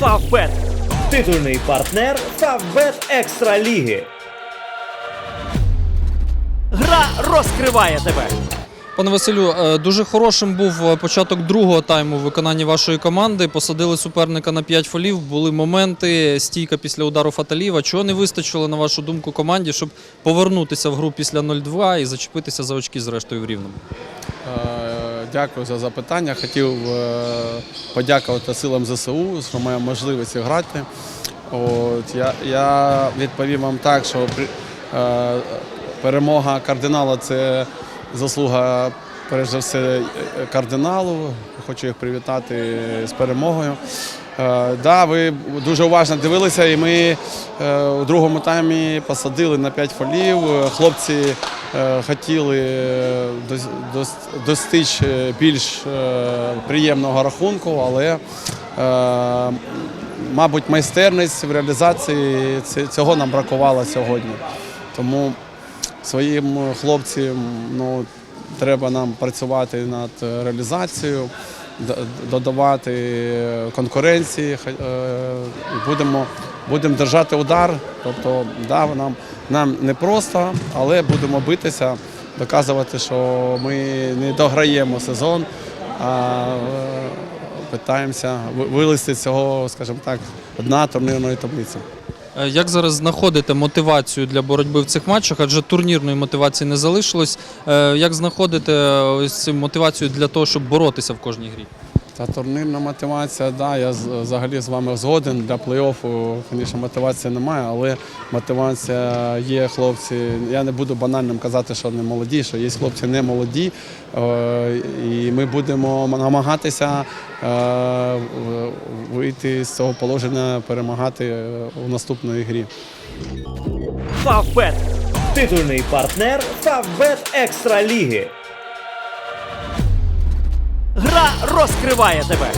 Фавбет. Титульний партнер Фавбет Екстра Ліги. Гра розкриває тебе. Пане Василю, е, дуже хорошим був е, початок другого тайму в виконанні вашої команди. Посадили суперника на 5 фолів. Були моменти, стійка після удару Фаталіва. Чого не вистачило, на вашу думку, команді, щоб повернутися в гру після 0-2 і зачепитися за очки зрештою в рівному? Дякую за запитання. Хотів е, подякувати силам ЗСУ, що має можливість грати. От, я, я відповім вам так, що е, перемога кардинала це заслуга, перш за все, кардиналу. Хочу їх привітати з перемогою. Е, да, ви дуже уважно дивилися, і ми е, у другому таймі посадили на 5 фолів. Е, Хлопці хотіли дос- дос- достичь більш приємного рахунку, але, мабуть, майстерність в реалізації цього нам бракувало сьогодні. Тому своїм хлопцям ну, треба нам працювати над реалізацією, додавати конкуренції. Е, Будемо, будемо держати удар. Тобто, да, нам, нам не просто, але будемо битися, доказувати, що ми не дограємо сезон, а е, питаємося ви- вилізти з цього, скажімо так, дна турнірної таблиці. Е, Як зараз знаходите мотивацію для боротьби в цих матчах? Адже турнірної мотивації не залишилось. Е, Як знаходите ось цю мотивацію для того, щоб боротися в кожній грі? Та турнірна мотивація, да, я взагалі з вами згоден. Для плей-оффу, звісно, мотивації немає, але мотивація є, хлопці. Я не буду банальним казати, що вони молоді, що є хлопці не молоді. Е, І ми будемо намагатися е, вийти з цього положення, перемагати е, у наступної грі. Фавбет. Титульний партнер Фавбет Екстра Ліги. Розкриває тебе.